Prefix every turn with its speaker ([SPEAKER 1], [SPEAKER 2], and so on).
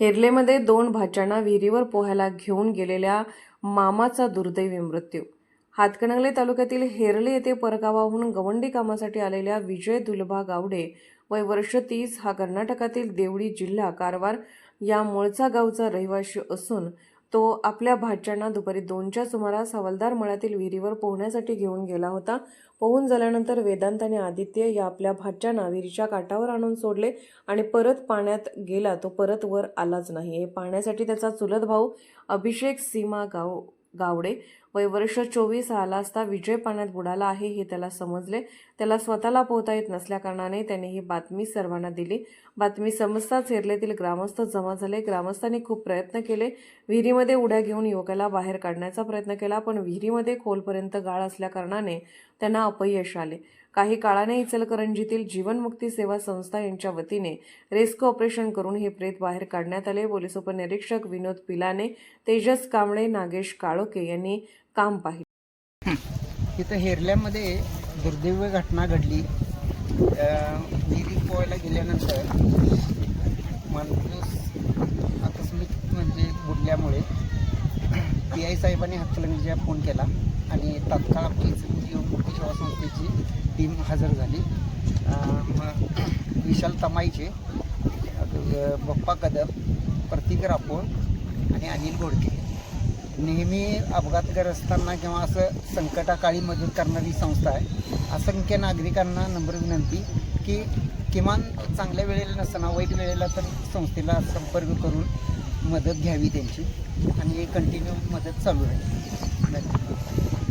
[SPEAKER 1] हेरलेमध्ये दोन भाच्यांना विहिरीवर पोहायला घेऊन गेलेल्या मामाचा दुर्दैवी मृत्यू. हातकणंगले तालुक्यातील हेरले येथे परगावाहून गवंडी कामासाठी आलेल्या विजय दुलभा गावडे वय वर्ष तीस हा कर्नाटकातील देवळी जिल्हा कारवार या मूळचा गावचा रहिवासी असून तो आपल्या भाच्यांना दुपारी दोनच्या सुमारास हवालदार मळ्यातील विहिरीवर पोहण्यासाठी घेऊन गेला होता. पोहून झाल्यानंतर वेदांत आणि आदित्य या आपल्या भाच्यांना विहिरीच्या काठावर आणून सोडले आणि परत पाण्यात गेला. तो परत वर आलाच नाही. हे पाहण्यासाठी त्याचा चुलत भाऊ अभिषेक सीमा गाव गावडे वय वर्ष चोवीस आला असता विजय पाण्यात बुडाला आहे हे त्याला समजले. त्याला स्वतःला पोहता येत नसल्याकारणाने त्याने ही बातमी सर्वांना दिली. बातमी समजताच हेरलेतील ग्रामस्थ जमा झाले. ग्रामस्थांनी खूप प्रयत्न केले. विहिरीमध्ये उड्या घेऊन युवकाला बाहेर काढण्याचा प्रयत्न केला पण विहिरीमध्ये खोलपर्यंत गाळ असल्याकारणाने त्यांना अपयश आले. काही काळाने इचलकरंजीतील जीवनमुक्ती सेवा संस्था यांच्या वतीने रेस्क्यू ऑपरेशन करून हे प्रेत बाहेर काढण्यात आले. पोलीस उपनिरीक्षक विनोद पिलाने तेजस कांबळे नागेश काळोके यांनी काम पाहिले.
[SPEAKER 2] तिथं हेरल्यामध्ये दुर्दैव घटना घडली. अं, विहिरीत पोहायला गेल्यानंतर माणूस आकस्मिक म्हणजे बुडल्यामुळे पी आय साहेबांनी हातकलंगीच्या फोन केला आणि तात्काळ आपली जीवनमुक्ती सेवा संस्थेची टीम हजर झाली. मग विशाल तमाईचे बप्पा कदम प्रतीक रापोळ आणि अनिल गोडके नेहमी अपघातग्रस्तांना किंवा असं संकटाकाळी मदत करणारी संस्था आहे. असंख्य नागरिकांना नम्र विनंती की किमान चांगल्या वेळेला नसताना वाईट वेळेला तर संस्थेला संपर्क करून मदत घ्यावी त्यांची आणि कंटिन्यू मदत चालू राहील. धन्यवाद.